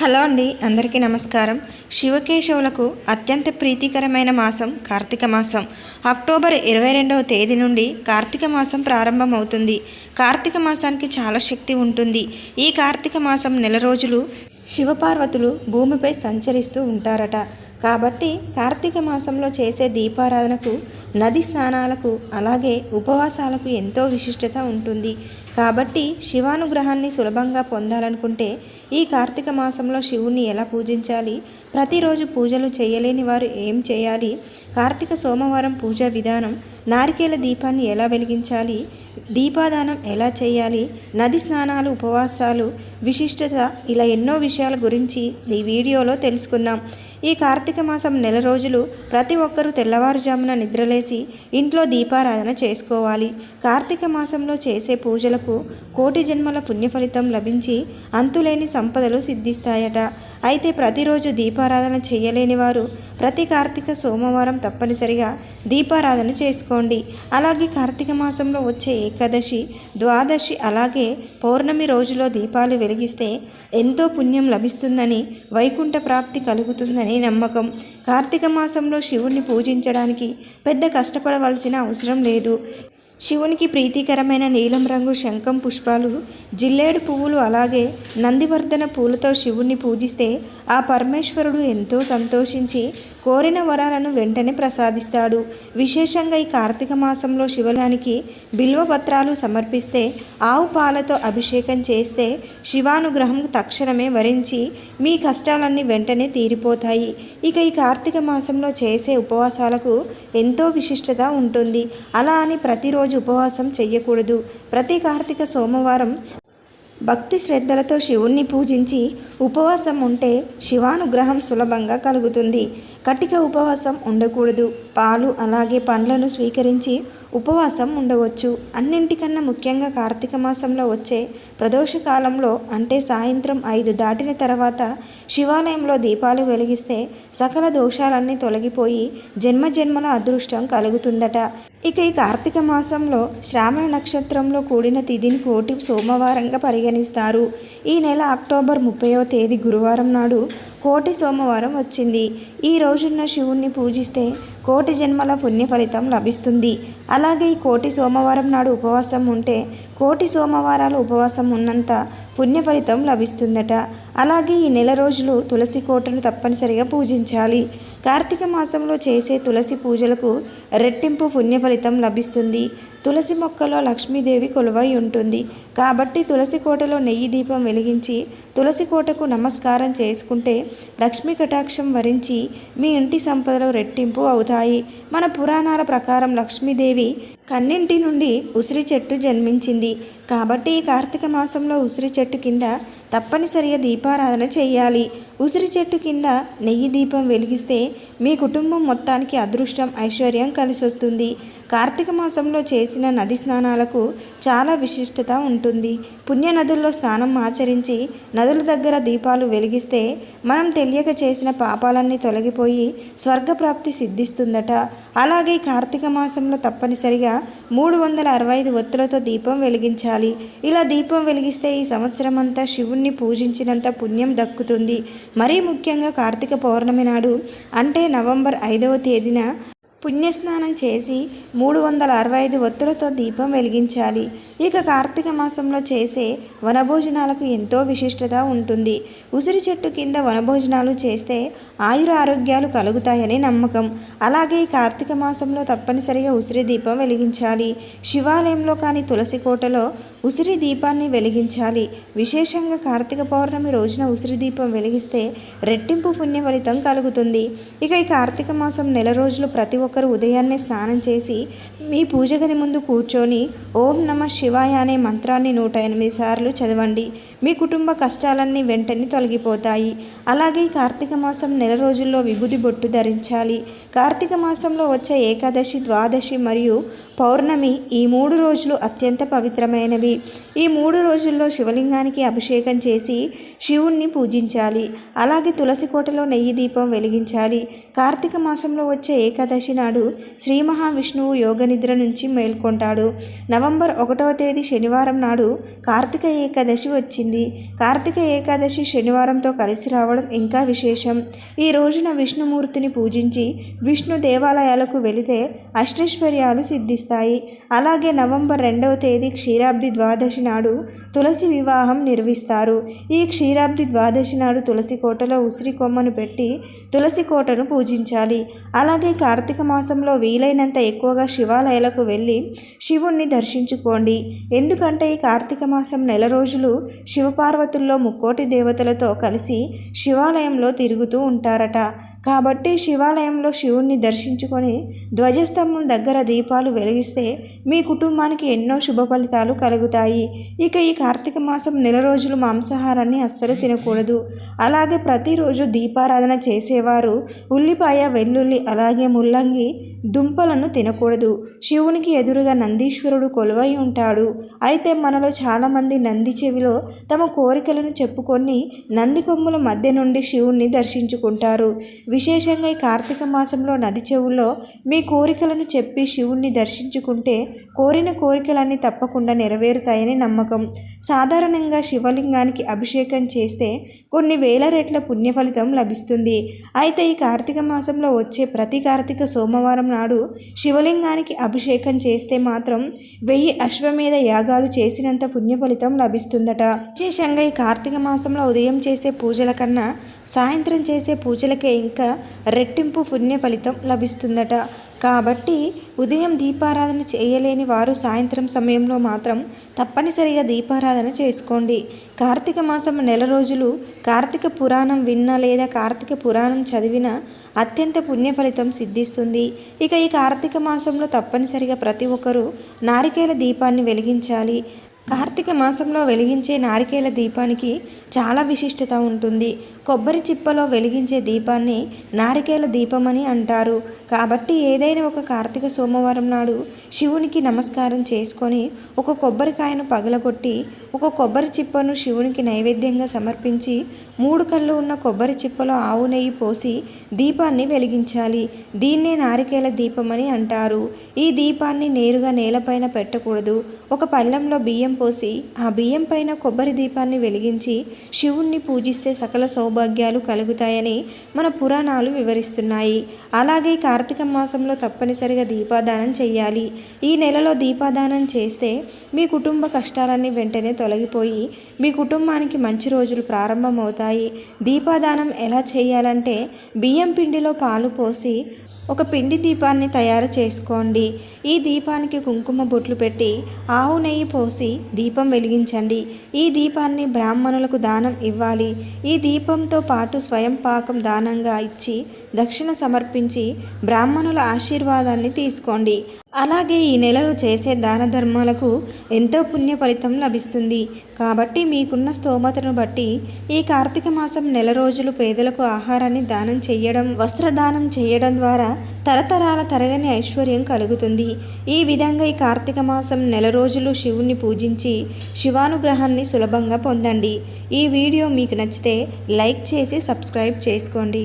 Hello అండి అందరికీ నమస్కారం. శివకేశవులకు అత్యంత ప్రీతికరమైన మాసం కార్తీక మాసం. అక్టోబర్ ఇరవై రెండవ తేదీ నుండి కార్తీక మాసం ప్రారంభమవుతుంది. కార్తీక మాసానికి చాలా శక్తి ఉంటుంది. ఈ కార్తీక మాసం నెల రోజులు శివపార్వతులు భూమిపై సంచరిస్తూ ఉంటారట. కాబట్టి కార్తీక మాసంలో చేసే దీపారాధనకు నది స్నానాలకు అలాగే ఉపవాసాలకు ఎంతో విశిష్టత ఉంటుంది. కాబట్టి శివానుగ్రహాన్ని సులభంగా పొందాలనుకుంటే ఈ కార్తీక మాసంలో శివుణ్ణి ఎలా పూజించాలి? ప్రతిరోజు పూజలు చేయలేని వారు ఏం చేయాలి? కార్తీక సోమవారం పూజా విధానం నారికేల దీపాన్ని ఎలా వెలిగించాలి? దీపాదానం ఎలా చేయాలి? నది స్నానాలు ఉపవాసాలు విశిష్టత ఇలా ఎన్నో విషయాల గురించి ఈ వీడియోలో తెలుసుకుందాం. ఈ కార్తీక మాసం నెల రోజులు ప్రతి ఒక్కరూ తెల్లవారుజామున నిద్రలేసి ఇంట్లో దీపారాధన చేసుకోవాలి. కార్తీక మాసంలో చేసే పూజలకు కోటి జన్మల పుణ్య ఫలితం లభించి అంతులేని సంపదలు సిద్ధిస్తాయట. అయితే ప్రతిరోజు దీపారాధన చేయలేని వారు ప్రతి కార్తీక సోమవారం తప్పనిసరిగా దీపారాధన చేసుకోండి. అలాగే కార్తీక మాసంలో వచ్చే ఏకాదశి ద్వాదశి అలాగే పౌర్ణమి రోజులో దీపాలు వెలిగిస్తే ఎంతో పుణ్యం లభిస్తుందని వైకుంఠ ప్రాప్తి కలుగుతుందని అని నమ్మకం. కార్తీక మాసంలో శివుణ్ణి పూజించడానికి పెద్ద కష్టపడవలసిన అవసరం లేదు. శివునికి ప్రీతికరమైన నీలం రంగు శంఖం పుష్పాలు జిల్లేడు పువ్వులు అలాగే నందివర్ధన పూలతో శివుణ్ణి పూజిస్తే ఆ పరమేశ్వరుడు ఎంతో సంతోషించి కోరిన వరాలను వెంటనే ప్రసాదిస్తాడు. విశేషంగా ఈ కార్తీక మాసంలో శివలానికి బిల్వ పత్రాలు సమర్పిస్తే ఆవు పాలతో అభిషేకం చేస్తే శివానుగ్రహం తక్షణమే వరించి మీ కష్టాలన్నీ వెంటనే తీరిపోతాయి. ఇక ఈ కార్తీక మాసంలో చేసే ఉపవాసాలకు ఎంతో విశిష్టత ఉంటుంది. అలా అని ప్రతిరోజు ఉపవాసం చెయ్యకూడదు. ప్రతి కార్తీక సోమవారం భక్తి శ్రద్ధలతో శివుణ్ణి పూజించి ఉపవాసం ఉంటే శివానుగ్రహం సులభంగా కలుగుతుంది. కటిక ఉపవాసం ఉండకూడదు. పాలు అలాగే పండ్లను స్వీకరించి ఉపవాసం ఉండవచ్చు. అన్నింటికన్నా ముఖ్యంగా కార్తీక మాసంలో వచ్చే ప్రదోష కాలంలో అంటే సాయంత్రం ఐదు దాటిన తర్వాత శివాలయంలో దీపాలు వెలిగిస్తే సకల దోషాలన్నీ తొలగిపోయి జన్మ జన్మల అదృష్టం కలుగుతుందట. ఇక ఈ కార్తీక మాసంలో శ్రావణ నక్షత్రంలో కూడిన తిథిని కోటి సోమవారంగా పరిగణిస్తారు. ఈ నెల అక్టోబర్ ముప్పైవ తేదీ గురువారం నాడు కోటి సోమవారం వచ్చింది. ఈ రోజున్న శివుణ్ణి పూజిస్తే కోటి జన్మల పుణ్య ఫలితం లభిస్తుంది. అలాగే ఈ కోటి సోమవారం నాడు ఉపవాసం ఉంటే కోటి సోమవారాలు ఉపవాసం ఉన్నంత పుణ్య ఫలితం లభిస్తుందట. అలాగే ఈ నెల రోజులు తులసి కోటను తప్పనిసరిగా పూజించాలి. కార్తీక మాసంలో చేసే తులసి పూజలకు రెట్టింపు పుణ్య ఫలితం లభిస్తుంది. తులసి మొక్కలో లక్ష్మీదేవి కొలువై ఉంటుంది. కాబట్టి తులసి కోటలో నెయ్యి దీపం వెలిగించి తులసి కోటకు నమస్కారం చేసుకుంటే లక్ష్మీ కటాక్షం వరించి మీ ఇంటి సంపదలో రెట్టింపు అవుతాయి మన పురాణాల ప్రకారం లక్ష్మీదేవి కన్నింటి నుండి ఉసిరి చెట్టు జన్మించింది. కాబట్టి ఈ కార్తీక మాసంలో ఉసిరి చెట్టు కింద తప్పనిసరిగా దీపారాధన చేయాలి. ఉసిరి చెట్టు కింద నెయ్యి దీపం వెలిగిస్తే మీ కుటుంబం మొత్తానికి అదృష్టం ఐశ్వర్యం కలిసి వస్తుంది కార్తీక మాసంలో చేసిన నది స్నానాలకు చాలా విశిష్టత ఉంటుంది. పుణ్య నదుల్లో స్నానం ఆచరించి నదుల దగ్గర దీపాలు వెలిగిస్తే మనం తెలియక చేసిన పాపాలన్నీ తొలగిపోయి స్వర్గప్రాప్తి సిద్ధిస్తుందట. అలాగే కార్తీక మాసంలో తప్పనిసరిగా మూడు వందల అరవై ఐదు ఒత్తులతో దీపం వెలిగించాలి. ఇలా దీపం వెలిగిస్తే ఈ సంవత్సరం అంతా శివుణ్ణి పూజించినంత పుణ్యం దక్కుతుంది. మరీ ముఖ్యంగా కార్తీక పౌర్ణమి నాడు అంటే నవంబర్ ఐదవ తేదీన పుణ్యస్నానం చేసి మూడు వందల అరవై ఐదు ఒత్తులతో దీపం వెలిగించాలి. ఇక కార్తీక మాసంలో చేసే వనభోజనాలకు ఎంతో విశిష్టత ఉంటుంది. ఉసిరి చెట్టు కింద వనభోజనాలు చేస్తే ఆయుర ఆరోగ్యాలు కలుగుతాయని నమ్మకం. అలాగే ఈ కార్తీక మాసంలో తప్పనిసరిగా ఉసిరి దీపం వెలిగించాలి. శివాలయంలో కానీ తులసి కోటలో ఉసిరి దీపాన్ని వెలిగించాలి. విశేషంగా కార్తీక పౌర్ణమి రోజున ఉసిరి దీపం వెలిగిస్తే రెట్టింపు పుణ్య ఫలితం కలుగుతుంది. ఇక ఈ కార్తీక మాసం నెల రోజులు ప్రతి ఒక్కరు ఉదయాన్నే స్నానం చేసి మీ పూజ గది ముందు కూర్చొని ఓం నమ శివాయ అనే మంత్రాన్ని నూట ఎనిమిది సార్లు చదవండి. మీ కుటుంబ కష్టాలన్నీ వెంటనే తొలగిపోతాయి. అలాగే కార్తీక మాసం నెల రోజుల్లో విభూది బొట్టు ధరించాలి. కార్తీక మాసంలో వచ్చే ఏకాదశి ద్వాదశి మరియు పౌర్ణమి ఈ మూడు రోజులు అత్యంత పవిత్రమైనవి. ఈ మూడు రోజుల్లో శివలింగానికి అభిషేకం చేసి శివుణ్ణి పూజించాలి. అలాగే తులసి కోటలో నెయ్యి దీపం వెలిగించాలి. కార్తీక మాసంలో వచ్చే ఏకాదశి నాడు శ్రీ మహావిష్ణువు యోగ నిద్ర నుంచి మేల్కొంటాడు. నవంబర్ ఒకటవ తేదీ శనివారం నాడు కార్తీక ఏకాదశి వచ్చింది. వచ్చింది కార్తీక ఏకాదశి శనివారంతో కలిసి రావడం ఇంకా విశేషం. ఈ రోజున విష్ణుమూర్తిని పూజించి విష్ణు దేవాలయాలకు వెళితే అష్టైశ్వర్యాలు సిద్ధిస్తాయి. అలాగే నవంబర్ రెండవ తేదీ క్షీరాబ్ది ద్వాదశి నాడు తులసి వివాహం నిర్వహిస్తారు. ఈ క్షీరాబ్ది ద్వాదశి నాడు తులసి కోటలో ఉసిరి కొమ్మను పెట్టి తులసి కోటను పూజించాలి. అలాగే కార్తీక మాసంలో వీలైనంత ఎక్కువగా శివాలయాలకు వెళ్ళి శివుణ్ణి దర్శించుకోండి. ఎందుకంటే ఈ కార్తీక మాసం నెల రోజులు శివపార్వతుల్లో ముక్కోటి దేవతలతో కలిసి శివాలయంలో తిరుగుతూ ఉంటారట. కాబట్టి శివాలయంలో శివుణ్ణి దర్శించుకొని ధ్వజస్తంభం దగ్గర దీపాలు వెలిగిస్తే మీ కుటుంబానికి ఎన్నో శుభ ఫలితాలు కలుగుతాయి. ఇక ఈ కార్తీక మాసం నెల రోజులు మాంసాహారాన్ని అస్సలు తినకూడదు. అలాగే ప్రతిరోజు దీపారాధన చేసేవారు ఉల్లిపాయ వెల్లుల్లి అలాగే ముల్లంగి దుంపలను తినకూడదు. శివునికి ఎదురుగా నందీశ్వరుడు కొలువై ఉంటాడు. అయితే మనలో చాలామంది నంది చెవిలో తమ కోరికలను చెప్పుకొని నంది కొమ్ముల మధ్య నుండి శివుణ్ణి దర్శించుకుంటారు. విశేషంగా ఈ కార్తీక మాసంలో నది చెవుల్లో మీ కోరికలను చెప్పి శివుణ్ణి దర్శించుకుంటే కోరిన కోరికలన్నీ తప్పకుండా నెరవేరుతాయని నమ్మకం. సాధారణంగా శివలింగానికి అభిషేకం చేస్తే కొన్ని వేల రెట్ల పుణ్య ఫలితం లభిస్తుంది. అయితే ఈ కార్తీక మాసంలో వచ్చే ప్రతి కార్తీక సోమవారం నాడు శివలింగానికి అభిషేకం చేస్తే మాత్రం వెయ్యి అశ్వమేధ యాగాలు చేసినంత పుణ్య ఫలితం లభిస్తుందట. విశేషంగా ఈ కార్తీక మాసంలో ఉదయం చేసే పూజల కన్నా సాయంత్రం చేసే పూజలకే ఇంకా రెట్టింపు పుణ్య ఫలితం లభిస్తుందట. కాబట్టి ఉదయం దీపారాధన చేయలేని వారు సాయంత్రం సమయంలో మాత్రం తప్పనిసరిగా దీపారాధన చేసుకోండి. కార్తీక మాసం నెల రోజులు కార్తీక పురాణం విన్న లేదా కార్తీక పురాణం చదివిన అత్యంత పుణ్య ఫలితం సిద్ధిస్తుంది. ఇక ఈ కార్తీక మాసంలో తప్పనిసరిగా ప్రతి ఒక్కరూ నారికేల దీపాన్ని వెలిగించాలి. కార్తీక మాసంలో వెలిగించే నారికేల దీపానికి చాలా విశిష్టత ఉంటుంది. కొబ్బరి చిప్పలో వెలిగించే దీపాన్ని నారికేల దీపమని అంటారు. కాబట్టి ఏదైనా ఒక కార్తీక సోమవారం నాడు శివునికి నమస్కారం చేసుకొని ఒక కొబ్బరికాయను పగలగొట్టి ఒక కొబ్బరి చిప్పను శివునికి నైవేద్యంగా సమర్పించి మూడు కళ్ళు ఉన్న కొబ్బరి చిప్పలో ఆవు నెయ్యి పోసి దీపాన్ని వెలిగించాలి. దీన్నే నారికేల దీపమని అంటారు. ఈ దీపాన్ని నేరుగా నేలపైన పెట్టకూడదు. ఒక పళ్ళెంలో బియ్యం పోసి ఆ బియ్యం పైన కొబ్బరి దీపాన్ని వెలిగించి శివుణ్ణి పూజిస్తే సకల సౌభాగ్యాలు కలుగుతాయని మన పురాణాలు వివరిస్తున్నాయి. అలాగే కార్తీక మాసంలో తప్పనిసరిగా దీపాదానం చేయాలి ఈ నెలలో దీపాదానం చేస్తే మీ కుటుంబ కష్టాలన్నీ వెంటనే తొలగిపోయి మీ కుటుంబానికి మంచి రోజులు ప్రారంభమవుతాయి. దీపాదానం ఎలా చేయాలంటే బియ్యం పిండిలో పాలు పోసి ఒక పిండి దీపాన్ని తయారు చేసుకోండి. ఈ దీపానికి కుంకుమ బొట్లు పెట్టి ఆవు నెయ్యి పోసి దీపం వెలిగించండి. ఈ దీపాన్ని బ్రాహ్మణులకు దానం ఇవ్వాలి. ఈ దీపంతో పాటు స్వయం పాకం దానంగా ఇచ్చి దక్షిణ సమర్పించి బ్రాహ్మణుల ఆశీర్వాదాన్ని తీసుకోండి. అలాగే ఈ నెలలో చేసే దాన ధర్మాలకు ఎంతో పుణ్య ఫలితం లభిస్తుంది. కాబట్టి మీకున్న స్తోమతను బట్టి ఈ కార్తీక మాసం నెల రోజులు పేదలకు ఆహారాన్ని దానం చేయడం వస్త్రదానం చేయడం ద్వారా తరతరాల తరగని ఐశ్వర్యం కలుగుతుంది. ఈ విధంగా ఈ కార్తీక మాసం నెల రోజులు శివుణ్ణి పూజించి శివానుగ్రహాన్ని సులభంగా పొందండి. ఈ వీడియో మీకు నచ్చితే లైక్ చేసి సబ్స్క్రైబ్ చేసుకోండి.